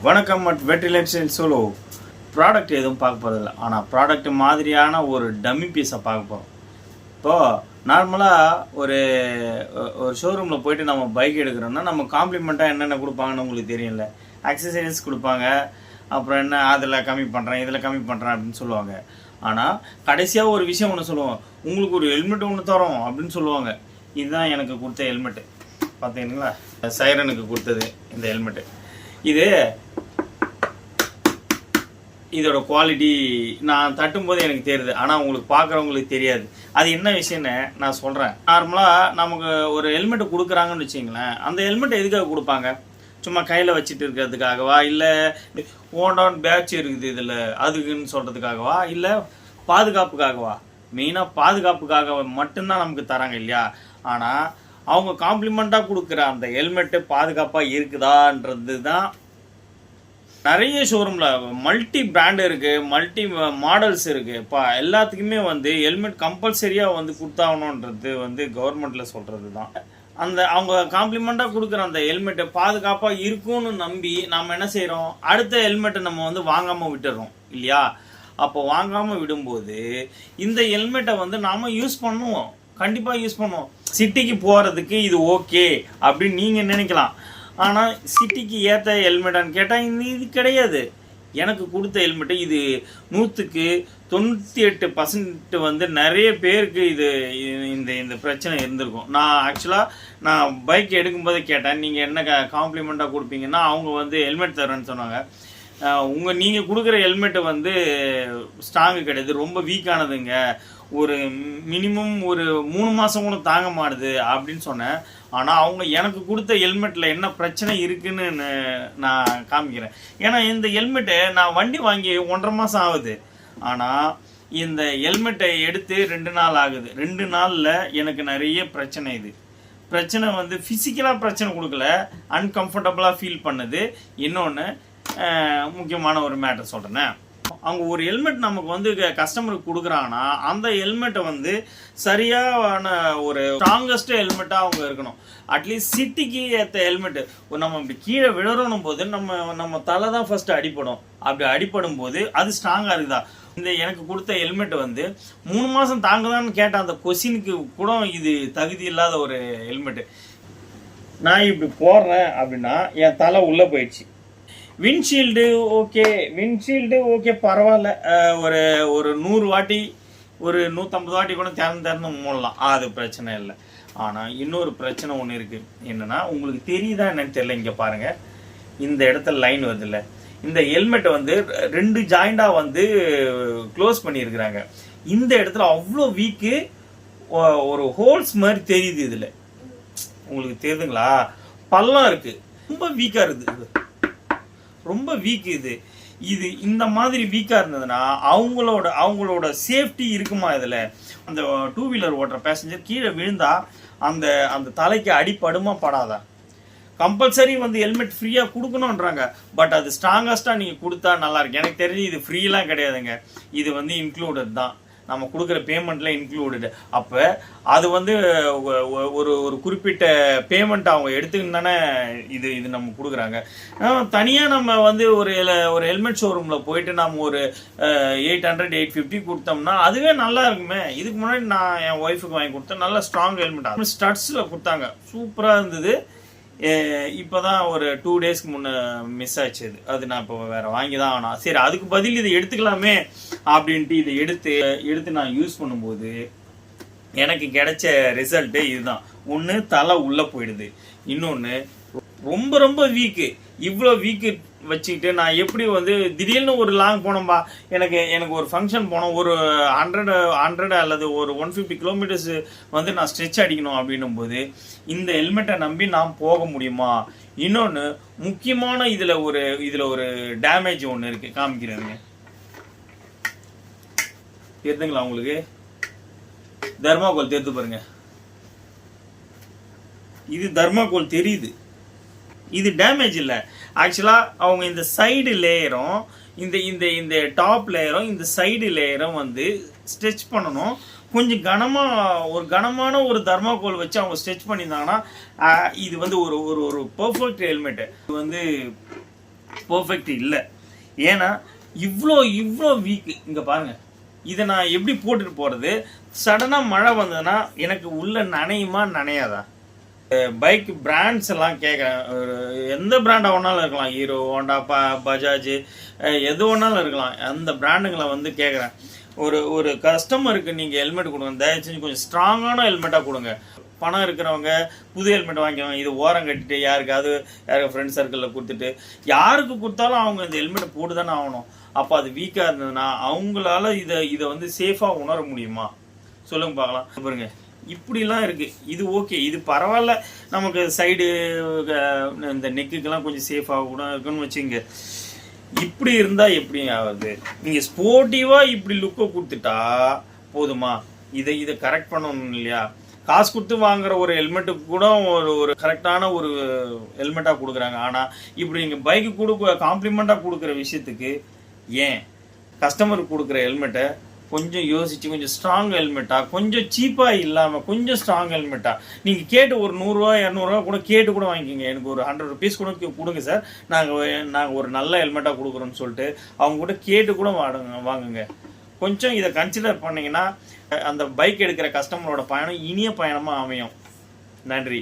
வணக்கம் at வெற்றிலன்ஸ் solo product எதுவும் பார்க்க போகிறதில்ல ஆனால் ப்ராடக்ட் மாதிரியான ஒரு டம்மி பீஸை பார்க்க போகிறோம் இப்போது நார்மலாக ஒரு ஒரு ஷோரூமில் போயிட்டு நம்ம பைக் எடுக்கிறோம்னா நம்ம காம்ப்ளிமெண்ட்டாக என்னென்ன கொடுப்பாங்கன்னு உங்களுக்கு தெரியல அக்சசரிஸ் கொடுப்பாங்க. அப்புறம் என்ன அதில் கம்மி பண்ணுறேன் இதில் கம்மி பண்ணுறேன் அப்படின்னு சொல்லுவாங்க. ஆனால் கடைசியாக ஒரு விஷயம் ஒன்று சொல்லுவோம். உங்களுக்கு ஒரு ஹெல்மெட் ஒன்று தரோம் அப்படின்னு சொல்லுவாங்க. இதுதான் எனக்கு கொடுத்த ஹெல்மெட்டு பார்த்தீங்களா சைரனுக்கு கொடுத்தது இந்த ஹெல்மெட்டு இது இதோட குவாலிட்டி நான் தட்டும்போது எனக்கு தெரியுது. ஆனால் உங்களுக்கு பார்க்குறவங்களுக்கு தெரியாது. அது என்ன விஷயம்னு நான் சொல்கிறேன் நார்மலாக நமக்கு ஒரு ஹெல்மெட்டு கொடுக்குறாங்கன்னு வச்சிங்களேன் அந்த ஹெல்மெட் எதுக்காக கொடுப்பாங்க? சும்மா கையில் வச்சுட்டு இருக்கிறதுக்காகவா? இல்லை ஓண்டான் பேட்ச் இருக்குது இதில் அதுக்குன்னு சொல்கிறதுக்காகவா இல்லை பாதுகாப்புக்காகவா? மெயினாக பாதுகாப்புக்காக மட்டும்தான் நமக்கு தராங்க இல்லையா? ஆனால் அவங்க காம்ப்ளிமெண்ட்டாக கொடுக்குற அந்த ஹெல்மெட்டு பாதுகாப்பாக இருக்குதான்றது தான் நிறைய ஷோரூமில் மல்டி பிராண்டு இருக்குது மல்டி மாடல்ஸ் இருக்குது இப்போ எல்லாத்துக்குமே வந்து ஹெல்மெட் கம்பல்சரியாக வந்து கொடுத்தாகணுன்றது வந்து கவர்மெண்ட்டில் சொல்கிறது தான் அந்த அவங்க காம்ப்ளிமெண்ட்டாக கொடுக்குற அந்த ஹெல்மெட்டை பாதுகாப்பாக இருக்கும்னு நம்பி நாம் என்ன செய்கிறோம் அடுத்த ஹெல்மெட்டை நம்ம வந்து வாங்காமல் விட்டுறோம் இல்லையா? அப்போ வாங்காமல் விடும்போது இந்த ஹெல்மெட்டை வந்து நாம் யூஸ் பண்ணுவோம். கண்டிப்பாக யூஸ் பண்ணுவோம். சிட்டிக்கு போகிறதுக்கு இது ஓகே அப்படின்னு நீங்கள் நினைக்கலாம். ஆனால் சிட்டிக்கு ஏற்ற ஹெல்மெட்டான்னு கேட்டால் இந்த இது கிடையாது. எனக்கு கொடுத்த ஹெல்மெட்டு இது நூற்றுக்கு தொண்ணூற்றி எட்டு பர்சன்ட் வந்து நிறைய பேருக்கு இது இந்த இந்த பிரச்சனை இருந்திருக்கும். நான் ஆக்சுவலாக நான் பைக் எடுக்கும்போது கேட்டேன். நீங்கள் என்ன காம்ப்ளிமெண்ட்டாக கொடுப்பீங்கன்னா அவங்க வந்து ஹெல்மெட் தரேன்னு சொன்னாங்க. உங்கள் நீங்கள் கொடுக்குற ஹெல்மெட்டு வந்து ஸ்ட்ராங்கு கிடையாது ரொம்ப வீக்கானதுங்க ஒரு மினிமம் ஒரு மூணு மாதம் கூட தாங்க மாட்டுது அப்படின்னு சொன்னேன். ஆனால் அவங்க எனக்கு கொடுத்த ஹெல்மெட்டில் என்ன பிரச்சனை இருக்குன்னு நான் காமிக்கிறேன். ஏன்னா இந்த ஹெல்மெட்டை நான் வண்டி வாங்கி ஒன்றரை மாதம் ஆகுது. ஆனால் இந்த ஹெல்மெட்டை எடுத்து ரெண்டு நாள் ஆகுது. ரெண்டு நாளில் எனக்கு நிறைய பிரச்சனை இது. பிரச்சனை வந்து ஃபிசிக்கலாக பிரச்சனை கொடுக்கல அன்கம்ஃபர்டபுளாக ஃபீல் பண்ணுது. இன்னொன்று முக்கியமான ஒரு மேட்டர் சொல்கிறேனே அவங்க ஒரு ஹெல்மெட் நமக்கு வந்து கஸ்டமருக்கு கொடுக்குறாங்கன்னா அந்த ஹெல்மெட்டை வந்து சரியான ஒரு ஸ்ட்ராங்கஸ்ட் ஹெல்மெட்டாக அவங்க இருக்கணும். அட்லீஸ்ட் சிட்டிக்கு ஏற்ற ஹெல்மெட்டு நம்ம இப்படி கீழே விழறணும் போது நம்ம நம்ம தலை தான் ஃபஸ்ட்டு அடிப்படும் அப்படி அடிப்படும் போது அது ஸ்ட்ராங்காக இருக்குதா? இந்த எனக்கு கொடுத்த ஹெல்மெட் வந்து மூணு மாதம் தாங்குதான்னு கேட்ட அந்த கொஸ்டினுக்கு கூட இது தகுதி இல்லாத ஒரு ஹெல்மெட்டு நான் இப்படி போடுறேன் அப்படின்னா என் தலை உள்ளே போயிடுச்சு. விண்ட்ஷீல்டு ஓகே விண்ட்ஷீல்டு ஓகே பரவாயில்ல. ஒரு ஒரு நூறு வாட்டி ஒரு நூற்றம்பது வாட்டி கூட திறந்து திறந்து மூடலாம். அது பிரச்சனை இல்லை. ஆனால் இன்னொரு பிரச்சனை ஒன்று இருக்குது என்னென்னா உங்களுக்கு தெரியுதா என்னன்னு தெரியல இங்கே பாருங்கள் இந்த இடத்துல லைன் வருதுல்ல இந்த ஹெல்மெட்டை வந்து ரெண்டு ஜாயிண்டாக வந்து க்ளோஸ் பண்ணியிருக்கிறாங்க. இந்த இடத்துல அவ்வளோ வீக்கு ஒரு ஹோல்ஸ் மாதிரி தெரியுது இதில். உங்களுக்கு தெரியுதுங்களா? பள்ளம் இருக்குது ரொம்ப வீக்காக இருக்குது. ரொம்ப வீக் இது. இது இந்த மாதிரி வீக்காக இருந்ததுன்னா அவங்களோட அவங்களோட சேஃப்டி இருக்குமா இதில்? அந்த டூ வீலர் ஓட்டுற பேசஞ்சர் கீழே விழுந்தா அந்த அந்த தலைக்கு அடிப்படுமா படாதா? கம்பல்சரி வந்து ஹெல்மெட் ஃப்ரீயாக கொடுக்கணுன்றாங்க பட் அது ஸ்ட்ராங்கஸ்ட்டாக நீங்கள் கொடுத்தா நல்லா இருக்கு எனக்கு தெரிஞ்சு இது ஃப்ரீலாம் கிடையாதுங்க. இது வந்து இன்க்ளூடட் தான். நம்ம கொடுக்குற பேமெண்ட்லாம் இன்க்ளூடு அப்போ அது வந்து ஒரு ஒரு குறிப்பிட்ட பேமெண்ட் அவங்க எடுத்துக்கின்னு தானே இது இது நம்ம கொடுக்குறாங்க. தனியாக நம்ம வந்து ஒரு ஒரு ஹெல்மெட் ஷோரூமில் போயிட்டு நம்ம ஒரு எயிட் ஹண்ட்ரட் எயிட் ஃபிஃப்டி கொடுத்தோம்னா அதுவே நல்லா இருக்குமே. இதுக்கு முன்னாடி நான் என் ஒய்ஃபுக்கு வாங்கி கொடுத்தேன். நல்ல ஸ்ட்ராங் ஹெல்மெட் ஸ்டட்ஸில் கொடுத்தாங்க. சூப்பராக இருந்தது. இப்போ தான் ஒரு டூ டேஸ்க்கு முன்னே மிஸ் ஆச்சு அது அது நான் இப்போ வேற வாங்கி தான் ஆனால் சரி அதுக்கு பதில் இதை எடுத்துக்கலாமே அப்படின்ட்டு இதை எடுத்து எடுத்து நான் யூஸ் பண்ணும்போது எனக்கு கிடைச்ச ரிசல்ட்டு இதுதான். ஒன்று தலை உள்ளே போயிடுது. இன்னொன்று ரொம்ப ரொம்ப வீக்கு இவ்வளோ வீக்கு வச்சுக்கிட்டு நான் எப்படி வந்து திடீர்னு ஒரு லாங் போனோம்பா எனக்கு எனக்கு ஒரு ஃபங்க்ஷன் போனோம். ஒரு ஹண்ட்ரடு ஹண்ட்ரடு அல்லது ஒரு ஒன் ஃபிஃப்டி கிலோமீட்டர்ஸ் வந்து நான் ஸ்ட்ரெச் அடிக்கணும் அப்படின்னும் போது இந்த ஹெல்மெட்டை நம்பி நான் போக முடியுமா? இன்னொன்று முக்கியமான இதில் ஒரு இதில் ஒரு டேமேஜ் ஒன்று இருக்குது காமிக்கிறதுங்க தெரியுதுங்களா உங்களுக்கு? தர்மாகோல் தெரிந்து பாருங்க. இது தர்மாகோல் தெரியுது. இது டேமேஜ் இல்லை. ஆக்சுவலாக அவங்க இந்த சைடு லேயரும் இந்த இந்த இந்த டாப் லேயரும் இந்த சைடு லேயரும் வந்து ஸ்ட்ரெச் பண்ணணும். கொஞ்சம் கனமாக ஒரு கனமான ஒரு தர்மாகோல் வச்சு அவங்க ஸ்ட்ரெச் பண்ணியிருந்தாங்கன்னா இது வந்து ஒரு ஒரு ஒரு பர்ஃபெக்ட் ஹெல்மெட்டு இது வந்து பர்ஃபெக்ட் இல்லை. ஏன்னா இவ்வளோ இவ்வளோ வீக் இங்கே பாருங்கள் இதை நான் எப்படி போட்டுட்டு போகிறது சடனாக மழை வந்ததுன்னா எனக்கு உள்ள நனையுமா நனையாதா? பைக் பிராண்ட்ஸ் எல்லாம் கேட்குறேன் ஒரு எந்த பிராண்டாக வேணாலும் இருக்கலாம். ஹீரோ ஹோண்டா பா பஜாஜ் எது வேணாலும் இருக்கலாம். அந்த பிராண்டுங்களை வந்து கேட்குறேன் ஒரு ஒரு கஸ்டமருக்கு நீங்கள் ஹெல்மெட் கொடுங்க. தயவு செஞ்சு கொஞ்சம் ஸ்ட்ராங்கான ஹெல்மெட்டாக கொடுங்க. பணம் இருக்கிறவங்க புது ஹெல்மெட் வாங்கிவாங்க இது ஓரம் கட்டிட்டு யாருக்காவது யாருக்கு ஃப்ரெண்ட் சர்க்கிளில் கொடுத்துட்டு யாருக்கு கொடுத்தாலும் அவங்க இந்த ஹெல்மெட்டை போட்டு தானே ஆகணும். அப்போ அது வீக்காக இருந்ததுன்னா அவங்களால இதை இதை வந்து சேஃபாக உணர முடியுமா? சொல்லுங்க பார்க்கலாம். பாருங்கள் இப்படிலாம் இருக்கு. இது ஓகே இது பரவாயில்ல. நமக்கு சைடு இந்த நெக்குக்கெல்லாம் கொஞ்சம் சேஃபாக கூட இருக்குன்னு வச்சுங்க. இப்படி இருந்தால் எப்படி ஆகுது? நீங்கள் ஸ்போர்ட்டிவாக இப்படி லுக்கை கொடுத்துட்டா போதுமா? இதை இதை கரெக்ட் பண்ணணும் இல்லையா? காசு கொடுத்து வாங்குற ஒரு ஹெல்மெட்டுக்கு கூட ஒரு ஒரு கரெக்டான ஒரு ஹெல்மெட்டாக கொடுக்குறாங்க. ஆனால் இப்படி நீங்கள் பைக்கு கொடுக்க காம்ப்ளிமெண்ட்டாக கொடுக்குற விஷயத்துக்கு ஏன்? கஸ்டமருக்கு கொடுக்குற ஹெல்மெட்டை கொஞ்சம் யோசிச்சு கொஞ்சம் ஸ்ட்ராங் ஹெல்மெட்டா கொஞ்சம் சீப்பாக இல்லாமல் கொஞ்சம் ஸ்ட்ராங் ஹெல்மெட்டா நீங்கள் கேட்டு ஒரு நூறுரூவா இரநூறுவா கூட கேட்டு கூட வாங்கிக்கோங்க. எனக்கு ஒரு ஹண்ட்ரட் ருபீஸ் கூட கொடுங்க சார் நாங்கள் நாங்கள் ஒரு நல்ல ஹெல்மெட்டாக கொடுக்குறோன்னு சொல்லிட்டு அவங்க கூட கேட்டு கூட வாடுங்க வாங்குங்க. கொஞ்சம் இதை கன்சிடர் பண்ணீங்கன்னா அந்த பைக் எடுக்கிற கஸ்டமரோட பயணம் இனிய பயணமாக அமையும். நன்றி.